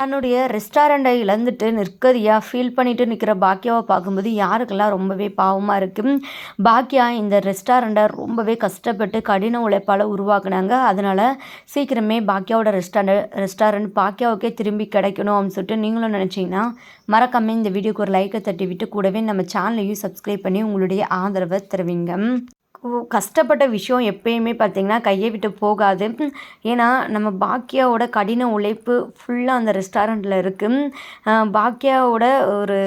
தன்னுடைய ரெஸ்டாரண்ட்டை இழந்துட்டு நிற்கதியாக ஃபீல் பண்ணிட்டு நிற்கிற பாக்கியாவை பார்க்கும்போது யாருக்கெல்லாம் ரொம்பவே பாவமாக இருக்குது பாக்கியா இந்த ரெஸ்டாரண்ட்டை ரொம்பவே கஷ்டப்பட்டு கடின உழைப்பால் உருவாக்குனாங்க. அதனால் சீக்கிரமே பாக்கியாவோட ரெஸ்டாரண்ட் ரெஸ்டாரண்ட் பாக்கியாவுக்கே திரும்பி கிடைக்கணும் அப்படின்னு சொல்லிட்டு நீங்களும் நினச்சிங்கன்னா மறக்காமல் இந்த வீடியோக்கு ஒரு லைக்கை தட்டி விட்டு கூடவே நம்ம சேனலையும் சப்ஸ்கிரைப் பண்ணி உங்களுடைய ஆதரவை தருவீங்க. கஷ்டப்பட்ட விஷயம் எப்பயுமே பார்த்திங்கன்னா கையை விட்டு போகாது. ஏன்னா நம்ம பாக்கியாவோட கடின உழைப்பு ஃபுல்லாக அந்த ரெஸ்டாரண்ட்டில் இருக்குது பாக்கியாவோட ஒரு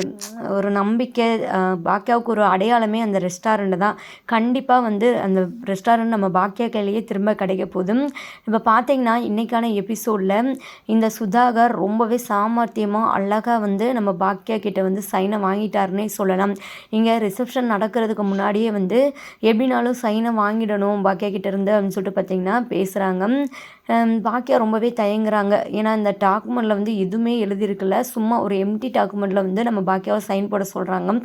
ஒரு நம்பிக்கை பாக்கியாவுக்கு ஒரு அடையாளமே அந்த ரெஸ்டாரண்ட்டு தான். கண்டிப்பாக வந்து அந்த ரெஸ்டாரண்ட் நம்ம பாக்கியா கையிலேயே திரும்ப கிடைக்க போதும் இப்போ பார்த்திங்கன்னா இன்றைக்கான எபிசோடில் இந்த சுதாகர் ரொம்பவே சாமர்த்தியமாக அழகாக வந்து நம்ம பாக்கியா கிட்டே வந்து சைனை வாங்கிட்டாருன்னே சொல்லலாம். இங்கே ரிசப்ஷன் நடக்கிறதுக்கு முன்னாடியே வந்து எப்படினாலும் இருந்தாலும் சைனை வாங்கிடணும் பாக்கியா கிட்ட இருந்து அப்படின்னு சொல்லிட்டு பார்த்தீங்கன்னா பேசுகிறாங்க பாக்கியா ரொம்பவே தயங்குறாங்க. ஏன்னா இந்த டாக்குமெண்ட்டில் வந்து எதுவுமே எழுதியிருக்குல்ல சும்மா ஒரு எம்டி டாக்குமெண்ட்டில் வந்து நம்ம பாக்கியாவை சைன் போட சொல்கிறாங்க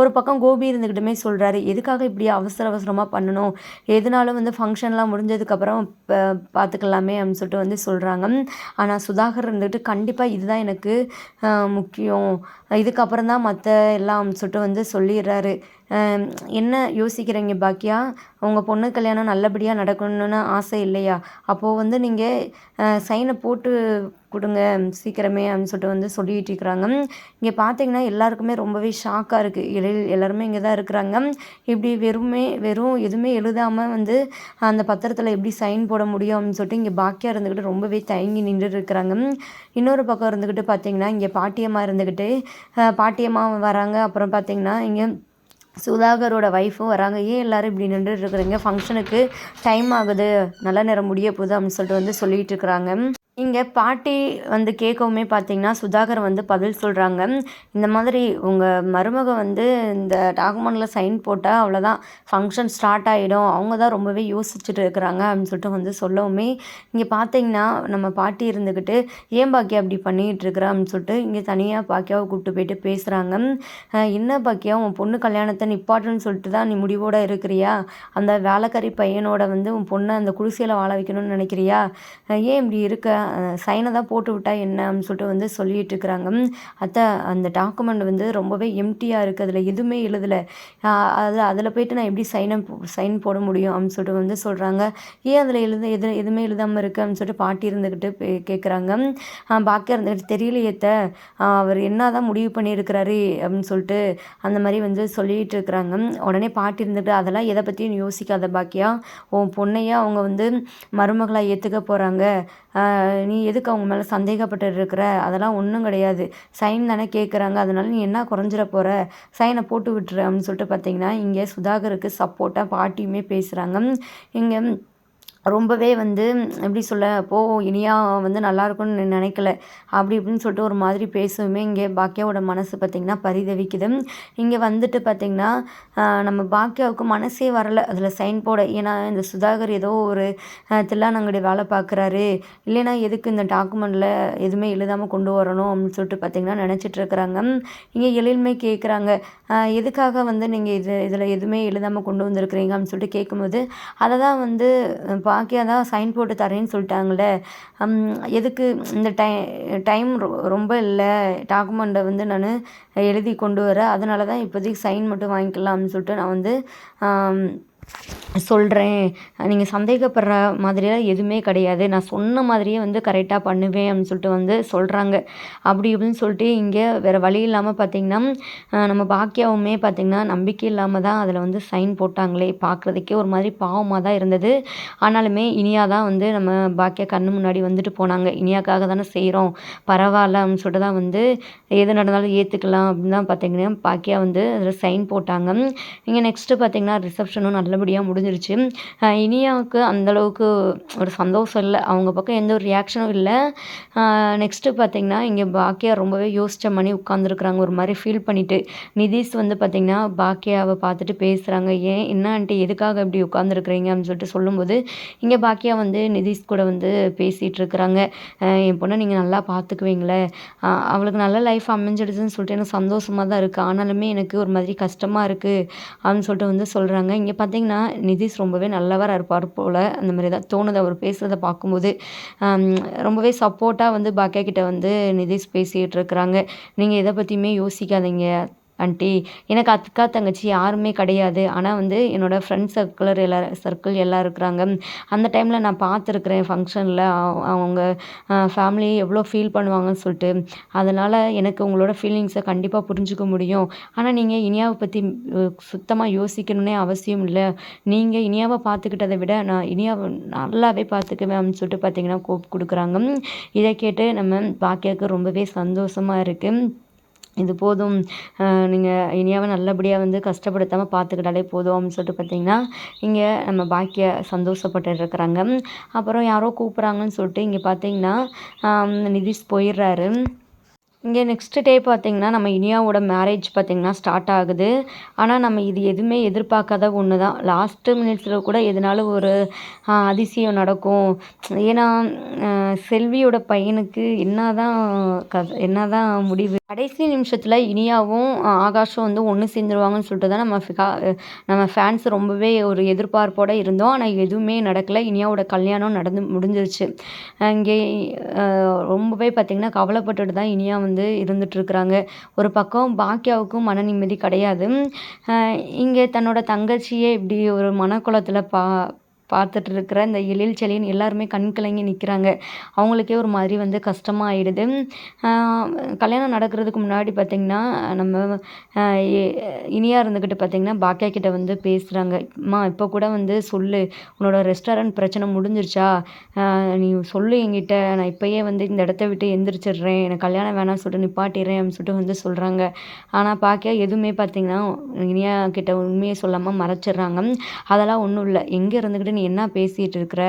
ஒரு பக்கம் கோபி இருந்துக்கிட்டுமே சொல்கிறாரு எதுக்காக இப்படி அவசர அவசரமாக பண்ணணும்? எதுனாலும் வந்து ஃபங்க்ஷன்லாம் முடிஞ்சதுக்கப்புறம் பார்த்துக்கலாமே அப்படின்னு சொல்லிட்டு வந்து சொல்கிறாங்க ஆனால் சுதாகர் இருந்துக்கிட்டு கண்டிப்பாக இதுதான் எனக்கு முக்கியம். இதுக்கப்புறம் தான் மற்ற எல்லாம் சொல்லிட்டு வந்து சொல்லிடுறாரு. என்ன யோசிக்கிறீங்க பாக்கியா? உங்கள் பொண்ணு கல்யாணம் நல்லபடியாக நடக்கணும்னு ஆசை இல்லையா? அப்போது வந்து நீங்கள் சைனை போட்டு கொடுங்க சீக்கிரமே அப்படின்னு சொல்லிட்டு வந்து சொல்லிகிட்டு இருக்கிறாங்க. இங்கே பார்த்தீங்கன்னா எல்லாருக்குமே ரொம்பவே ஷாக்காக இருக்குது இடையில் எல்லாருமே இங்கே தான் இருக்கிறாங்க. இப்படி வெறுமே வெறும் எதுவுமே எழுதாமல் வந்து அந்த பத்திரத்தில் எப்படி சைன் போட முடியும் அப்படின்னு சொல்லிட்டு இங்கே பாக்கியாக இருந்துக்கிட்டு ரொம்பவே தயங்கி நின்று இருக்கிறாங்க. இன்னொரு பக்கம் இருந்துக்கிட்டு பார்த்தீங்கன்னா இங்கே பாட்டியம்மா இருந்துக்கிட்டு பாட்டியம்மா வராங்க. அப்புறம் பார்த்தீங்கன்னா இங்கே சுதாகரோட ஒய்ஃபும் வராங்க. ஏன் எல்லோரும் இப்படி நின்றுட்டு இருக்கிறீங்க? ஃபங்க்ஷனுக்கு டைம் ஆகுது. நல்ல நேரம் முடிய போகுது அப்படின்னு சொல்லிட்டு வந்து சொல்லிகிட்டு இருக்கிறாங்க. இங்கே பாட்டி வந்து கேட்கவுமே பார்த்தீங்கன்னா சுதாகர் வந்து பதில் சொல்கிறாங்க இந்த மாதிரி உங்கள் மருமக வந்து இந்த டாக்குமெண்ட்டில் சைன் போட்டால் அவ்வளோதான் ஃபங்க்ஷன் ஸ்டார்ட் ஆகிடும் அவங்க தான் ரொம்பவே யோசிச்சுட்டு இருக்கிறாங்க அப்படின்னு சொல்லிட்டு வந்து சொல்லவுமே இங்கே பார்த்தீங்கன்னா நம்ம பாட்டி இருந்துக்கிட்டு ஏன் பாக்கியா அப்படி பண்ணிகிட்டு இருக்கிற? அப்படின்னு சொல்லிட்டு இங்கே தனியாக பாக்கியாவை கூப்பிட்டு போயிட்டு பேசுகிறாங்க என்ன பாக்கியா உன் பொண்ணு கல்யாணத்தை நிப்பாட்டுன்னு சொல்லிட்டு தான் நீ முடிவோடு இருக்கிறியா? அந்த வேலைக்காரி பையனோட வந்து உன் பொண்ணை அந்த குடிசையில் வாழ வைக்கணும்னு நினைக்கிறியா? ஏன் இப்படி இருக்க? சைனை தான் போட்டு விட்டா என்ன அப்படின்னு சொல்லிட்டு வந்து சொல்லிகிட்டு இருக்கிறாங்க. அத்தை அந்த டாக்குமெண்ட் வந்து ரொம்பவே எம்டியாக இருக்குது அதில் எதுவுமே எழுதலை. அதில் அதில் போயிட்டு நான் எப்படி சைனை சைன் போட முடியும் அப்படின்னு சொல்லிட்டு வந்து சொல்கிறாங்க ஏன் அதில் எழுத எது எதுவுமே எழுதாமல் இருக்குது அப்படின்னு சொல்லிட்டு பாட்டி இருந்துக்கிட்டு கேட்குறாங்க பாக்கியா இருந்துக்கிட்டு தெரியலையேத்த அவர் என்ன தான் முடிவு பண்ணியிருக்கிறாரு அப்படின்னு சொல்லிட்டு அந்த மாதிரி வந்து சொல்லிகிட்டு இருக்கிறாங்க. உடனே பாட்டி இருந்துட்டு அதெல்லாம் எதை பற்றியும் யோசிக்காத பாக்கியா? உன் பொண்ணையா அவங்க வந்து மருமகளாக ஏற்றுக்க போகிறாங்க நீ எதுக்கு அவங்க மேலே சந்தேகப்பட்டு இருக்கிற அதெல்லாம் ஒன்றும் கிடையாது. சைன் தானே கேட்குறாங்க அதனால நீ என்ன குறைஞ்சிட போகிற சைனை போட்டு விட்டுரு அப்படின்னு சொல்லிட்டு பார்த்தீங்கன்னா இங்கே சுதாகருக்கு சப்போர்ட்டாக பாட்டியுமே பேசுகிறாங்க இங்கே ரொம்பவே வந்து எப்படி சொல்ல போ இனியா வந்து நல்லா இருக்கும்னு நினைக்கல. அப்படி இப்படின்னு சொல்லிட்டு ஒரு மாதிரி பேசுவோமே இங்கே பாக்கியாவோட மனசு பார்த்திங்கன்னா பரிதவிக்குது. இங்கே வந்துட்டு பார்த்திங்கன்னா நம்ம பாக்கியாவுக்கு மனசே வரலை. அதில் சைன் போட ஏன்னா இந்த சுதாகர் ஏதோ ஒரு தில்லானங்கடி வேலை பார்க்குறாரு இல்லைன்னா எதுக்கு இந்த டாக்குமெண்ட்டில் எதுவுமே எழுதாமல் கொண்டு வரணும் அப்படின்னு சொல்லிட்டு பார்த்திங்கன்னா நினச்சிட்ருக்குறாங்க இங்கே எழில்மை கேட்குறாங்க எதுக்காக வந்து நீங்கள் இது இதில் எதுவுமே எழுதாமல் கொண்டு வந்திருக்கிறீங்க? அப்படின்னு சொல்லிட்டு கேட்கும்போது அதை தான் வந்து பாக்கியா தான் சைன் போட்டு தரேன்னு சொல்லிட்டாங்களே எதுக்கு இந்த டை டைம் ரொம்ப இல்லை. டாக்குமெண்ட்டை வந்து நான் எழுதி கொண்டு வரேன் அதனால தான் இப்போதைக்கு சைன் மட்டும் வாங்கிக்கலாம்னு சொல்லிட்டு நான் வந்து சொல்கிறேன் நீங்கள் சந்தேகப்படுற மாதிரியெல்லாம் எதுவுமே கிடையாது. நான் சொன்ன மாதிரியே வந்து கரெக்டாக பண்ணுவேன் அப்படின்னு சொல்லிட்டு வந்து சொல்கிறாங்க அப்படி இப்படின்னு சொல்லிட்டு இங்கே வேறு வழி இல்லாமல் பார்த்திங்கன்னா நம்ம பாக்கியாவுமே பார்த்திங்கன்னா நம்பிக்கை இல்லாமல் தான் அதில் வந்து சைன் போட்டாங்களே. பார்க்குறதுக்கே ஒரு மாதிரி பாவமாக தான் இருந்தது. ஆனாலுமே இனியா தான் வந்து நம்ம பாக்கியா கண்ணு முன்னாடி வந்துட்டு போனாங்க. இனியாக்காக தானே செய்கிறோம் பரவாயில்ல அப்படின்னு சொல்லிட்டு தான் வந்து எது நடந்தாலும் ஏற்றுக்கலாம் அப்படின்னு தான் பார்த்திங்கன்னா பாக்கியா வந்து அதில் சைன் போட்டாங்க. இங்கே நெக்ஸ்ட்டு பார்த்திங்கன்னா ரிசப்ஷனும் நல்லபடியாக முடிஞ்சிருச்சு. இனியாவுக்கு அந்தளவுக்கு ஒரு சந்தோஷம் இல்லை. அவங்க பக்கம் எந்த ஒரு ரியாக்ஷனும் இல்லை. நெக்ஸ்ட்டு பார்த்திங்கன்னா இங்கே பாக்கியா ரொம்பவே யோசித்த மணி உட்காந்துருக்குறாங்க ஒரு மாதிரி ஃபீல் பண்ணிவிட்டு நிதிஷ் வந்து பார்த்திங்கன்னா பாக்கியாவை பார்த்துட்டு பேசுகிறாங்க ஏன் என்னான்ட்டு எதுக்காக இப்படி உட்காந்துருக்குறீங்க அப்படின்னு சொல்லிட்டு சொல்லும்போது இங்கே பாக்கியா வந்து நிதிஷ் கூட வந்து பேசிகிட்டு இருக்கிறாங்க. என் பொண்ணை நீங்கள் நல்லா பார்த்துக்குவீங்களே. அவளுக்கு நல்ல லைஃப் அமைஞ்சிடுதுன்னு சொல்லிட்டு எனக்கு சந்தோஷமாக தான் இருக்குது ஆனாலுமே எனக்கு ஒரு மாதிரி கஷ்டமாக இருக்குது அப்படின்னு சொல்லிட்டு வந்து சொல்கிறாங்க இங்கே பார்த்தீங்கன்னா பார்த்தீங்கன்னா நிதிஷ் ரொம்பவே நல்லவராக இருப்பார் போல் அந்த மாதிரி தான் தோணுது. அவர் பேசுகிறத பார்க்கும்போது ரொம்பவே சப்போர்ட்டாக வந்து பாக்கியா கிட்ட வந்து நிதிஷ் பேசிகிட்டு இருக்கிறாங்க. நீங்கள் எதை பற்றியுமே யோசிக்காதீங்க. ஆண்ட்டி எனக்கு அக்கா தங்கச்சி யாருமே கிடையாது. ஆனால் வந்து என்னோடய ஃப்ரெண்ட்ஸ் சர்க்குலர் எல்லா சர்க்கிள் எல்லாம் இருக்கிறாங்க. அந்த டைமில் நான் பார்த்துருக்குறேன் ஃபங்க்ஷனில் அவங்க ஃபேமிலி எவ்வளோ ஃபீல் பண்ணுவாங்கன்னு சொல்லிட்டு. அதனால் எனக்கு உங்களோட ஃபீலிங்ஸை கண்டிப்பாக புரிஞ்சுக்க முடியும். ஆனால் நீங்கள் இனியாவை பற்றி சுத்தமாக யோசிக்கணுன்னே அவசியம் இல்லை. நீங்கள் இனியாவை பார்த்துக்கிட்டதை விட நான் இனியாவை நல்லாவே பார்த்துக்குவேன் அப்படின்னு சொல்லிட்டு பார்த்தீங்கன்னா கோப் கொடுக்குறாங்க. இதை கேட்டு நம்ம பாக்கியாவுக்கு ரொம்பவே சந்தோஷமாக இருக்குது இது போதும். நீங்கள் இனியாவை நல்லபடியாக வந்து கஷ்டப்படுத்தாமல் பார்த்துக்கிட்டாலே போதும் அப்படின்னு சொல்லிட்டு பார்த்தீங்கன்னா இங்கே நம்ம பாக்கிய சந்தோஷப்பட்டு இருக்கிறாங்க. அப்புறம் யாரோ கூப்பிட்றாங்கன்னு சொல்லிட்டு இங்கே பார்த்தீங்கன்னா நிதிஷ் போயிடுறாரு. இங்கே நெக்ஸ்ட் டே பார்த்திங்கன்னா நம்ம இனியாவோட மேரேஜ் பார்த்திங்கன்னா ஸ்டார்ட் ஆகுது. ஆனால் நம்ம இது எதுவுமே எதிர்பார்க்காத ஒன்று தான் லாஸ்ட்டு மினிட்ஸில் கூட எதனாலும் ஒரு அதிசயம் நடக்கும். ஏன்னா செல்வியோட பையனுக்கு என்ன தான் க என்ன தான் முடிவு. கடைசி நிமிஷத்தில் இனியாவும் ஆகாஷும் வந்து ஒன்று சேர்ந்துருவாங்கன்னு சொல்லிட்டு தான் நம்ம நம்ம ஃபேன்ஸ் ரொம்பவே ஒரு எதிர்பார்ப்போடு இருந்தோம். ஆனால் எதுவுமே நடக்கலை. இனியாவோட கல்யாணம் நடந்து முடிஞ்சிருச்சு. இங்கே ரொம்பவே பார்த்திங்கன்னா கவலைப்பட்டுட்டு தான் இனியா வந்து வந்து இருந்துகிட்ருக்குறாங்க ஒரு பக்கம் பாக்கியாவுக்கும் மன நிம்மதி கிடையாது. இங்கே தன்னோட தங்கச்சியே இப்படி ஒரு மனக்குளத்தில் பா பார்த்துட்டு இருக்கிற இந்த எழில் செழியன் எல்லாருமே கண் கலங்கி நிற்கிறாங்க அவங்களுக்கே ஒரு மாதிரி வந்து கஷ்டமாக ஆகிடுது கல்யாணம் நடக்கிறதுக்கு முன்னாடி பார்த்திங்கன்னா நம்ம இனியாக இருந்துக்கிட்டு பார்த்திங்கன்னா பாக்கியா கிட்ட வந்து பேசுகிறாங்க அம்மா இப்போ கூட வந்து சொல்லு. உன்னோட ரெஸ்டாரண்ட் பிரச்சனை முடிஞ்சிருச்சா? நீ சொல்லு என்கிட்ட. நான் இப்போயே வந்து இந்த இடத்த விட்டு எந்திரிச்சிடுறேன். எனக்கு கல்யாணம் வேணாம்னு சொல்லிட்டு நிப்பாட்டிடுறேன் அப்படின்னு சொல்லிட்டு வந்து சொல்கிறாங்க ஆனால் பாக்கியா எதுவுமே பார்த்திங்கன்னா இனியா கிட்ட உண்மையை சொல்லாமல் மறைச்சிடுறாங்க. அதெல்லாம் ஒன்றும் இல்லை. எங்கே இருந்துக்கிட்டு நீ நீ என்ன பேசிகிட்டு இருக்கிற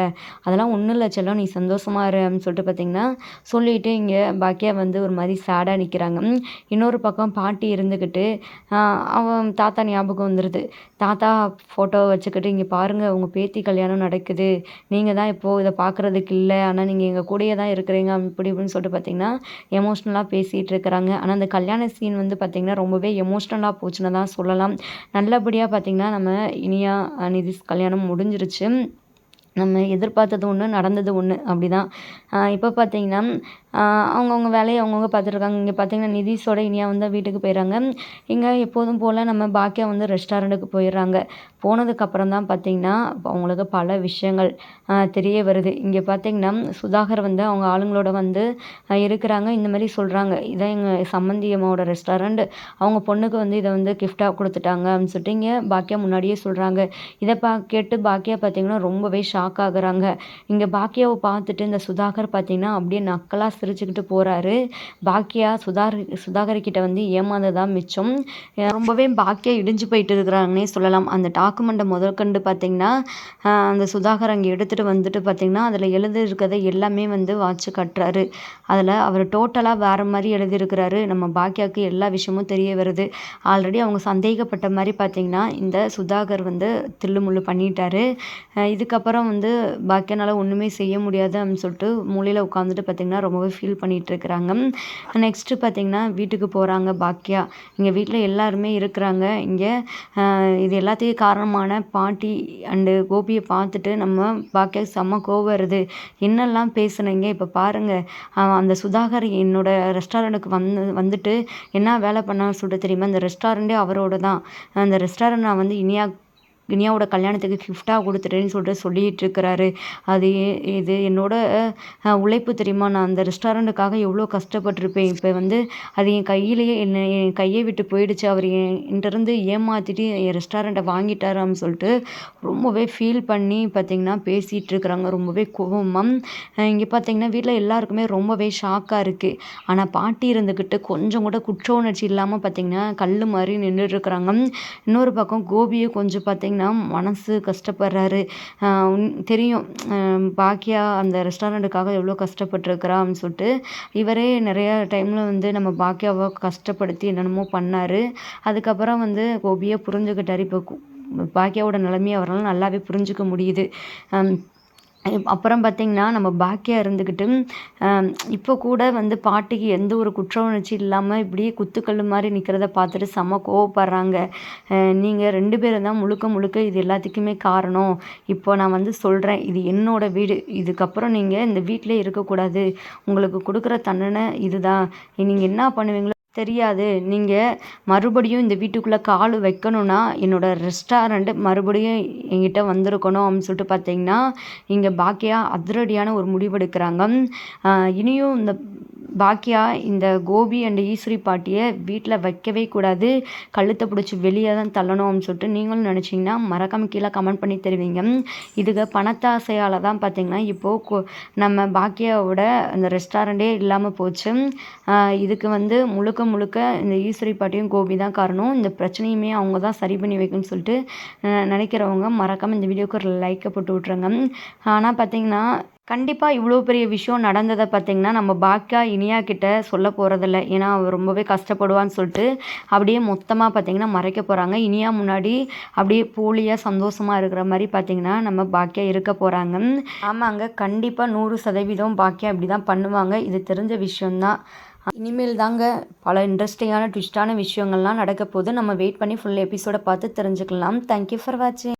அதெல்லாம் ஒன்றும் இல்லை செல்லம் நீ சந்தோஷமாக இரு அப்படின்னு சொல்லிட்டு பார்த்தீங்கன்னா சொல்லிவிட்டு இங்கே பாக்கியா வந்து ஒரு மாதிரி சேடாக நிற்கிறாங்க இன்னொரு பக்கம் பாட்டி இருந்துக்கிட்டு அவன் தாத்தா ஞாபகம் வந்துடுது தாத்தா ஃபோட்டோ வச்சுக்கிட்டு இங்கே பாருங்கள் உங்கள் பேத்தி கல்யாணம் நடக்குது. நீங்கள் தான் இப்போது இதை பார்க்குறதுக்கு இல்லை. ஆனால் நீங்கள் எங்கள் கூடயே தான் இருக்கிறீங்க. இப்படி இப்படின்னு சொல்லிட்டு பார்த்தீங்கன்னா எமோஷ்னலாக பேசிகிட்டு இருக்கிறாங்க ஆனால் அந்த கல்யாண சீன் வந்து பார்த்திங்கன்னா ரொம்பவே எமோஷ்னலாக போச்சுன்னு தான் சொல்லலாம். நல்லபடியாக பார்த்திங்கன்னா நம்ம இனியா நிதிஷ் கல்யாணம் முடிஞ்சிருச்சு. நம்ம எதிர்பார்த்தது ஒன்று நடந்தது ஒன்று அப்படி தான் இப்போ பார்த்தீங்கன்னா அவங்கவுங்க வேலையை அவங்கவுங்க பார்த்துட்ருக்காங்க. இங்கே பார்த்தீங்கன்னா நிதிஷோட இனியா வந்து வீட்டுக்கு போயிடுறாங்க இங்கே எப்போதும் போல் நம்ம பாக்கியா வந்து ரெஸ்டாரண்ட்டுக்கு போயிடுறாங்க போனதுக்கப்புறம் தான் பார்த்திங்கன்னா அவங்களுக்கு பல விஷயங்கள் தெரிய வருது. இங்கே பார்த்திங்கன்னா சுதாகர் வந்து அவங்க ஆளுங்களோட வந்து இருக்கிறாங்க. இந்த மாதிரி சொல்கிறாங்க இதான் எங்கள் சம்மந்தியம்மாவோட ரெஸ்டாரண்ட். அவங்க பொண்ணுக்கு வந்து இதை வந்து கிஃப்டாக கொடுத்துட்டாங்க அப்படின்னு சொல்லிட்டு இங்கே பாக்கியா முன்னாடியே சொல்கிறாங்க இதை பா கேட்டு பாக்கியா பார்த்திங்கன்னா ரொம்பவே ஷாக் ஆகுறாங்க. இங்கே பாக்கியாவை பார்த்துட்டு இந்த சுதாகர் பார்த்திங்கன்னா அப்படியே நக்கலாக சிரிச்சுக்கிட்டு போகிறாரு பாக்கியா சுதார் சுதாகர்கிட்ட வந்து ஏமாந்ததான் மிச்சம். ரொம்பவே பாக்கியா இடிஞ்சு போயிட்டு இருக்கிறாங்கன்னே சொல்லலாம். அந்த டாக்குமெண்ட்டை முதற்கண்டு பார்த்திங்கன்னா அந்த சுதாகர் அங்கே எடுத்துகிட்டு வந்துட்டு பார்த்திங்கன்னா அதில் எழுதியிருக்கிறத எல்லாமே வந்து வாட்சி கட்டுறாரு. அதில் அவர் டோட்டலாக வேறு மாதிரி எழுதியிருக்கிறாரு. நம்ம பாக்கியாவுக்கு எல்லா விஷயமும் தெரிய வருது. ஆல்ரெடி அவங்க சந்தேகப்பட்ட மாதிரி பார்த்திங்கன்னா இந்த சுதாகர் வந்து தில்லுமுள்ளு பண்ணிட்டாரு. இதுக்கப்புறம் வந்து பாக்கியனால் ஒன்றுமே செய்ய முடியாது அப்படின்னு சொல்லிட்டு மூலையில் உட்காந்துட்டு பார்த்திங்கன்னா ரொம்பவே ஃபீல் பண்ணிகிட்ருக்குறாங்க நெக்ஸ்ட்டு பார்த்திங்கன்னா வீட்டுக்கு போகிறாங்க பாக்கியா. இங்கே வீட்டில் எல்லாருமே இருக்கிறாங்க. இங்கே இது எல்லாத்தையும் காரணமான பாட்டி அண்டு கோபியை பார்த்துட்டு நம்ம பாக்கியா செம்ம கோவம் வருது. என்னெல்லாம் பேசுனீங்க? இப்போ பாருங்கள் அந்த சுதாகர் என்னோடய ரெஸ்டாரண்ட்டுக்கு வந்து வந்துட்டு என்ன வேலை பண்ணான்னு சொல்லிட்டு தெரியுமா? அந்த ரெஸ்டாரண்ட்டே அவரோட தான் அந்த ரெஸ்டாரண்ட் நான் வந்து இனியா கினியாவோட கல்யாணத்துக்கு கிஃப்டாக கொடுத்துட்டேன்னு சொல்லிட்டு சொல்லிகிட்டு இருக்கிறாரு அது இது என்னோட உழைப்பு தெரியுமா? நான் அந்த ரெஸ்டாரண்ட்டுக்காக எவ்வளோ கஷ்டப்பட்டிருப்பேன். இப்போ வந்து அது என் கையிலேயே என்னை என் கையை விட்டு போயிடுச்சு. அவர் என்கிட்டருந்து ஏமாற்றிட்டு என் ரெஸ்டாரண்ட்டை வாங்கிட்டாரு சொல்லிட்டு ரொம்பவே ஃபீல் பண்ணி பார்த்திங்கன்னா பேசிகிட்டு இருக்கிறாங்க ரொம்பவே கோவமாக இங்கே பார்த்திங்கன்னா வீட்டில் எல்லாருக்குமே ரொம்பவே ஷாக்காக இருக்குது ஆனால் பாட்டி இருந்துக்கிட்டு கொஞ்சம் கூட குற்ற உணர்ச்சி இல்லாமல் பார்த்திங்கன்னா கல் மாதிரி நின்றுட்டுருக்குறாங்க இன்னொரு பக்கம் கோபியை கொஞ்சம் பார்த்திங்கன்னா பார்த்திங்கன்னா மனசு கஷ்டப்படுறாரு. தெரியும். பாக்கியா அந்த ரெஸ்டாரண்ட்டுக்காக எவ்வளோ கஷ்டப்பட்டுருக்குறா அப்படின்னு சொல்லிட்டு இவரே நிறையா டைமில் வந்து நம்ம பாக்கியாவை கஷ்டப்படுத்தி என்னென்னமோ பண்ணார். அதுக்கப்புறம் வந்து கோபியை புரிஞ்சுக்கிட்டார். இப்போ பாக்கியாவோட நிலைமையை அவரால் நல்லாவே புரிஞ்சுக்க முடியுது. அப்புறம் பார்த்தீங்கன்னா நம்ம பாக்கியாக இருந்துக்கிட்டு இப்போ கூட வந்து பாட்டிக்கு எந்த ஒரு குற்ற உணர்ச்சி இல்லாமல் இப்படியே குத்துக்கல் மாதிரி நிற்கிறத பார்த்துட்டு செம்ம கோவப்படுறாங்க. நீங்கள் ரெண்டு பேரும் தான் முழுக்க முழுக்க இது எல்லாத்துக்குமே காரணம். இப்போ நான் வந்து சொல்கிறேன் இது என்னோட வீடு இதுக்கப்புறம் நீங்கள் இந்த வீட்டிலே இருக்கக்கூடாது. உங்களுக்கு கொடுக்குற தண்டனை இதுதான். நீங்கள் என்ன பண்ணுவீங்களோ தெரியாது. நீங்கள் மறுபடியும் இந்த வீட்டுக்குள்ளே கால் வைக்கணும்னா என்னோட ரெஸ்டாரண்ட் மறுபடியும் என்கிட்ட வந்திருக்கணும் அப்படின்னு சொல்லிட்டு பார்த்தீங்கன்னா இங்கே பாக்கியா அதிரடியான ஒரு முடிவெடுக்கிறாங்க. இனியும் இந்த பாக்கியா இந்த கோபி அண்ட் ஈஸ்வரி பாட்டியை வீட்டில் வைக்கவே கூடாது. கழுத்தை பிடிச்சி வெளியே தான் தள்ளணும் அப்படின்னு சொல்லிட்டு நீங்களும் நினச்சிங்கன்னா மறக்காம கீழே கமெண்ட் பண்ணி தருவீங்க. இதுக்கு பணத்தாசையால் தான் பார்த்தீங்கன்னா இப்போது நம்ம பாக்கியாவோட அந்த ரெஸ்டாரண்ட்டே இல்லாமல் போச்சு. இதுக்கு வந்து முழுக்க முழுக்க இந்த ஈஸ்வரி பாட்டியும் கோபி தான் காரணம். இந்த பிரச்சனையுமே அவங்க தான் சரி பண்ணி வைக்கணும்னு சொல்லிட்டு நினைக்கிறவங்க மறக்காமல் இந்த வீடியோக்கு ஒரு லைக்கை போட்டு விட்ருங்க ஆனால் பார்த்தீங்கன்னா கண்டிப்பாக இவ்வளோ பெரிய விஷயம் நடந்ததை பார்த்தீங்கன்னா நம்ம பாக்கியா இனியா கிட்ட சொல்ல போகிறதில்ல ஏன்னா அவள் ரொம்பவே கஷ்டப்படுவான்னு சொல்லிட்டு அப்படியே மொத்தமாக பார்த்தீங்கன்னா மறைக்க போகிறாங்க இனியா முன்னாடி அப்படியே போலியாக சந்தோஷமாக இருக்கிற மாதிரி பார்த்தீங்கன்னா நம்ம பாக்கியா இருக்க போகிறாங்க ஆமாங்க கண்டிப்பாக நூறு சதவீதம் பாக்கியா இப்படி தான் பண்ணுவாங்க. இது தெரிஞ்ச விஷயம்தான். இனிமேல் தாங்க பல இன்ட்ரெஸ்டிங்கான ட்விஸ்டான விஷயங்கள்லாம் நடக்க போது நம்ம வெயிட் பண்ணி ஃபுல் எபிசோடை பார்த்து தெரிஞ்சுக்கலாம். தேங்க்யூ ஃபார் வாட்சிங்